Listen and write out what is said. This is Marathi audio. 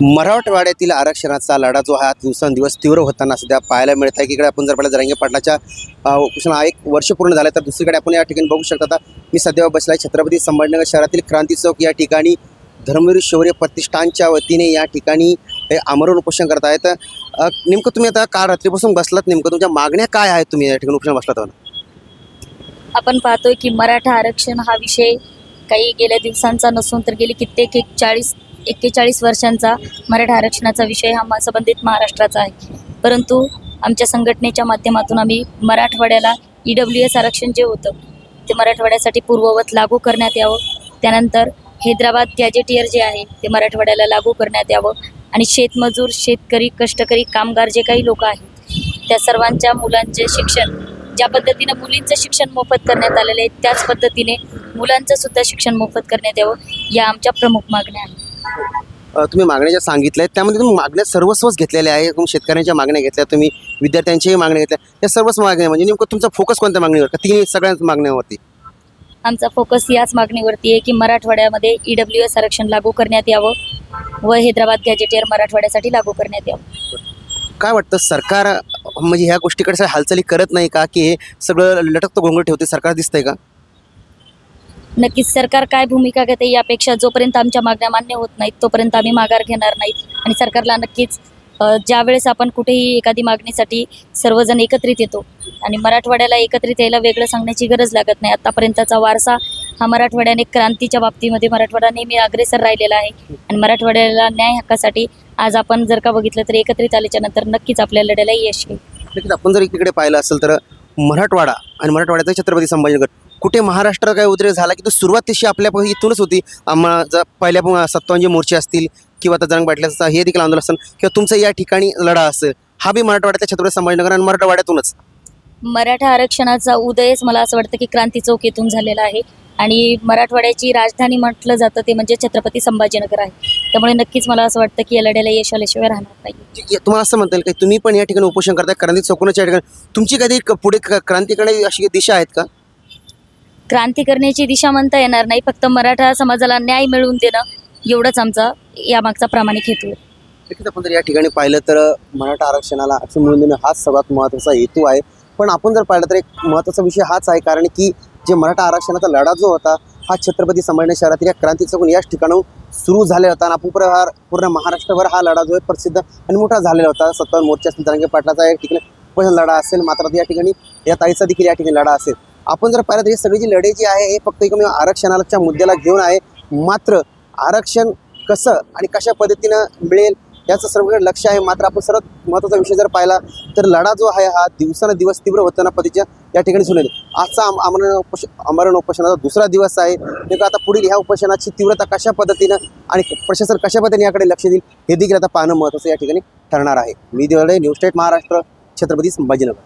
मराठवाड्यातील आरक्षणाचा लढा जो हा दिवसेंदिवस तीव्र होताना सध्या पाहायला मिळत आहे. की इकडे आपण जर पाहिलं जरांगे पाटलाच्या उपोषणा हा एक वर्ष पूर्ण झालं तर दुसरीकडे आपण या ठिकाणी बघू शकता. मी सध्या बसला आहे छत्रपती संभाजीनगर शहरातील क्रांती चौक या ठिकाणी. धर्मवीर शौर्य प्रतिष्ठानच्या वतीने या ठिकाणी हे आमरण उपोषण करत आहेत. नेमकं तुम्ही आता काल रात्रीपासून बसलात नेमकं तुमच्या मागण्या काय आहेत तुम्ही या ठिकाणी उपोषण बसलात आपण पाहतोय की मराठा आरक्षण हा विषय काही गेल्या दिवसांचा नसून तर गेली कित्येक एक चाळीस एक्केचाळीस वर्षांचा मराठा आरक्षणाचा विषय हा संबंधित महाराष्ट्राचा आहे. परंतु आमच्या संघटनेच्या माध्यमातून आम्ही मराठवाड्याला ई डब्ल्यू एस आरक्षण जे होतं ते मराठवाड्यासाठी पूर्ववत लागू करण्यात यावं. त्यानंतर हैदराबाद गॅजेटियर जे आहे ते मराठवाड्याला लागू करण्यात यावं. आणि शेतमजूर शेतकरी कष्टकरी कामगार जे काही लोक आहेत त्या सर्वांच्या मुलांचे शिक्षण ज्या पद्धतीनं मुलींचं शिक्षण मोफत करण्यात आलेलं आहे त्याच पद्धतीने मुलांचं सुद्धा शिक्षण मोफत करण्यात यावं या आमच्या प्रमुख मागण्या आहेत. तुम्ही मागण्या ज्या सांगितल्या आहेत त्यामध्ये तुम्ही मागण्या सर्वस्वच घेतलेल्या आहे तुम्ही शेतकऱ्यांच्या मागण्या घेतल्या तुम्ही विद्यार्थ्यांच्याही मागण्या घेतल्या या सर्वच मागण्या म्हणजे नेमकं तुमचा फोकस कोणत्या मागणीवर? का तिन्ही सगळ्याच मागण्यावरती? आमचा फोकस याच मागणीवरती आहे की मराठवाड्यामध्ये ई डब्ल्यू एस आरक्षण लागू करण्यात यावं व हैदराबाद गॅजेटियर मराठवाड्यासाठी लागू करण्यात यावं. काय वाटतं सरकार म्हणजे ह्या गोष्टीकडे हालचाली करत नाही का? की हे सगळं लटकतं गोंगट ठेवते सरकार दिसतंय का? नक्कीच सरकार काय भूमिका घेते यापेक्षा जोपर्यंत आमच्या मागण्या मान्य होत नाहीत तोपर्यंत आम्ही माघार घेणार नाहीत. आणि सरकारला नक्कीच ज्यावेळेस आपण कुठेही एखादी मागणीसाठी सर्वजण एकत्रित येतो आणि मराठवाड्याला एकत्रित यायला वेगळं सांगण्याची गरज लागत नाही आतापर्यंतचा वारसा हा मराठवाड्याने क्रांतीच्या बाबतीमध्ये मराठवाडा नेहमी अग्रेसर राहिलेला आहे. आणि मराठवाड्याला न्याय हक्कासाठी आज आपण जर का बघितलं तर एकत्रित आल्याच्यानंतर नक्कीच आपल्या लढ्याला यश येईल. नक्कीच आपण जर एकीकडे पाहिलं असेल तर मराठवाडा आणि मराठवाड्याचा छत्रपती संभाजीनगर कुठे महाराष्ट्र काय उद्रेक झाला की तो सुरुवात तशी आपल्या इथूनच होती. आम्हा जर पहिल्या प- सत्तावन्न जे मोर्चे असतील किंवा आता जरंग पाटलाचं हे देखील आंदोलन असेल किंवा तुमचं या ठिकाणी लढा असेल हा बी मराठवाड्यातल्या छत्रपती संभाजीनगर आणि मराठवाड्यातूनच. मराठा आरक्षणाचा उदयच मला असं वाटतं की क्रांती चौक येथून झालेला आहे आणि मराठवाड्याची राजधानी म्हटलं जातं ते म्हणजे छत्रपती संभाजीनगर आहे. त्यामुळे नक्कीच मला असं वाटतं की या लढ्याला यश आल्याशिवाय राहणार नाही. तुम्हाला असं म्हणता येईल की? तुम्ही पण या ठिकाणी उपोषण करताय क्रांती चौकोनाच्या ठिकाणी तुमची कधी पुढे क्रांतीकडे अशी दिशा आहेत का? क्रांती करण्याची दिशा म्हणता येणार नाही. फक्त मराठा समाजाला न्याय मिळवून देणं एवढंच आमचा यामागचा प्रामाणिक हेतू आहे. नक्कीच आपण जर या ठिकाणी पाहिलं तर मराठा आरक्षणाला आरक्षण मिळून देणं हाच सर्वात महत्त्वाचा हेतू आहे. पण आपण जर पाहिलं तर एक महत्त्वाचा विषय हाच आहे कारण की जे मराठा आरक्षणाचा लढा जो होता हा छत्रपती संभाजी शहरातील या क्रांती चौकून याच ठिकाणाहून सुरू झालेला होता. आणि आपण पूर्ण हा पूर्ण महाराष्ट्रभर हा लढा जो आहे प्रसिद्ध आणि मोठा झालेला होता. सत्तावन्न मोर्चा असतील तरंगे पाटलाचा या ठिकाणी पण लढा असेल मात्र या ठिकाणी या ताईचा देखील या ठिकाणी लढा असेल. आपण जर पाहिलं तर ही सगळी जी लढाई जी आहे हे फक्त एक आरक्षणाच्या मुद्द्याला घेऊन आहे. मात्र आरक्षण कसं आणि कशा पद्धतीनं मिळेल याचं सर्वकडे लक्ष आहे. मात्र आपण सर्वात महत्त्वाचा विषय जर पाहिला तर लढा जो आहे हा दिवसानुदिवस तीव्र होताना पद्धतीच्या या ठिकाणी सुनेल आजचा आम- आमरण उपोष आमरण उपोषणाचा दुसरा दिवस आहे. नेमकं आता पुढील ह्या उपोषणाची तीव्रता कशा पद्धतीनं आणि प्रशासन कशा पद्धतीने याकडे लक्ष देईल हे देखील आता पाहणं महत्त्वाचं या ठिकाणी ठरणार आहे. मी दिवाळे न्यू स्टेट महाराष्ट्र छत्रपती संभाजीनगर.